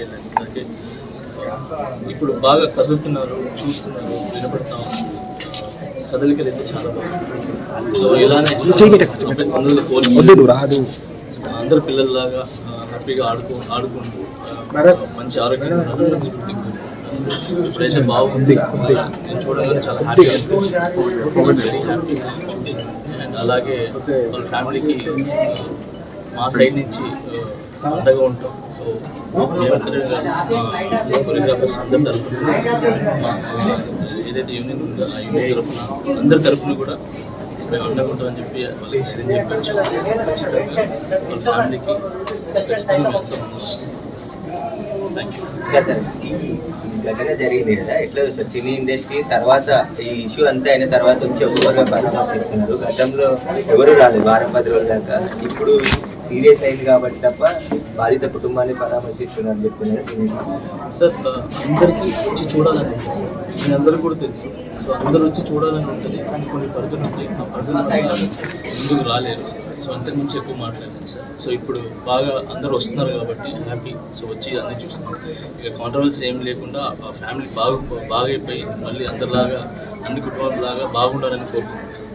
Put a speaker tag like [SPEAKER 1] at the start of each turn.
[SPEAKER 1] చేయలేదు అందుకే ఇప్పుడు బాగా కదులుతున్నారు చూస్తున్నారు వినపడతాం కదలికలు అయితే చాలా బాగుంది సో ఇలానే
[SPEAKER 2] రాదు.
[SPEAKER 1] అందరు పిల్లల్లాగా హ్యాపీగా ఆడుకో ఆడుకుంటూ మంచి ఇప్పుడైతే బాగుంది. నేను చూడగానే చాలా హ్యాపీగా వెరీ చూసాను అండ్ అలాగే వాళ్ళ ఫ్యామిలీకి మా సైడ్ నుంచి అండగా ఉంటాం. సో కొరియోగ్రాఫర్స్ అందరి తరఫున ఏదైతే యూనియన్ ఉందో ఆ యూనియన్ తరఫున అందరి తరఫున కూడా మేము అండగా ఉంటామని చెప్పి వాళ్ళకి సరే చెప్పచ్చు ఖచ్చితంగా వాళ్ళ ఫ్యామిలీకి ఖచ్చితంగా
[SPEAKER 3] ఘటన జరిగింది కదా ఎట్లా సార్ సినీ ఇండస్ట్రీ తర్వాత ఈ ఇష్యూ అంతా అయిన తర్వాత వచ్చి ఎవరుగా పరామర్శిస్తున్నారు? గతంలో ఎవరు రాలేదు వారం పది రోజుల దాకా. ఇప్పుడు సీరియస్ అయింది కాబట్టి తప్ప బాధిత కుటుంబాన్ని పరామర్శిస్తున్నారు అని చెప్తున్నారు
[SPEAKER 1] సార్ అందరికీ వచ్చి చూడాలని సార్. మీ అందరికీ కూడా తెలుసు. సో అందరూ వచ్చి చూడాలని ఉంటుంది కానీ కొన్ని పరిధులు ఉంటాయి. ఆ పరిధులు ముందుకు రాలేరు. సో అంతకుమించి ఎక్కువ మాట్లాడలేదు సార్. సో ఇప్పుడు బాగా అందరూ వస్తున్నారు కాబట్టి హ్యాపీ. సో వచ్చి అన్నీ చూస్తున్నారు. ఇక కాంట్రవర్సీ ఏం లేకుండా ఆ ఫ్యామిలీ బాగా బాగా అయిపోయి మళ్ళీ అందరిలాగా అన్ని కుటుంబాలలాగా బాగుండాలని కోరుకుంటున్నాను సార్.